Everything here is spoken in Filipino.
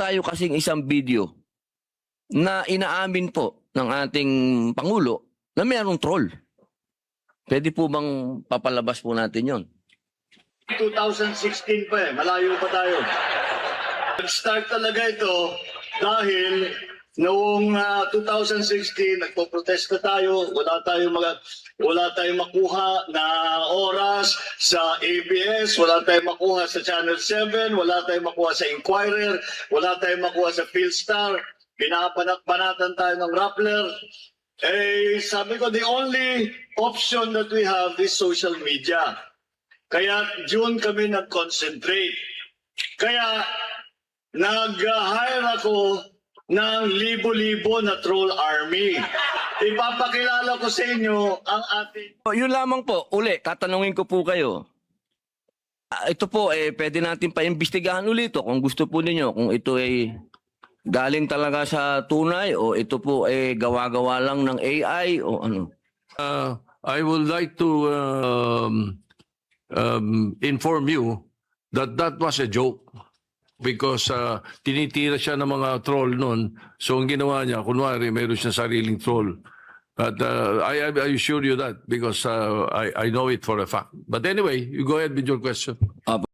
tayo kasing isang video na inaamin po ng ating Pangulo na mayroong troll. Pwede po bang papalabas po natin yon? 2016 pa eh, malayo pa tayo. Nag-start talaga ito dahil noong ah, 2016 nagpo-protesta tayo, wala tayong mga wala tayong makuha na oras sa ABS, wala tayong makuha sa Channel 7, wala tayong makuha sa Inquirer, wala tayong makuha sa Philstar, binabanat-banatan tayo ng Rappler. Eh, sabi ko, the only option that we have is social media. Kaya June kami nag-concentrate. Kaya nag-hire ako ng libo-libo na troll army. Ipapakilala ko sa inyo ang ating O, Yun lamang po, uli, tatanungin ko po kayo. Ah, Ito po, eh, pwede natin paimbestigahan ulit ito kung gusto po ninyo, kung ito ay galing talaga sa tunay o ito po ay gawa-gawa lang ng AI o ano. Uh, I would like to um, um, inform you that that was a joke because uh, tinitira siya ng mga troll noon. So ang ginawa niya, kunwari mayroon siya sariling troll. But uh, I, I assure you that because uh, I, I know it for a fact. But anyway, you go ahead with your question.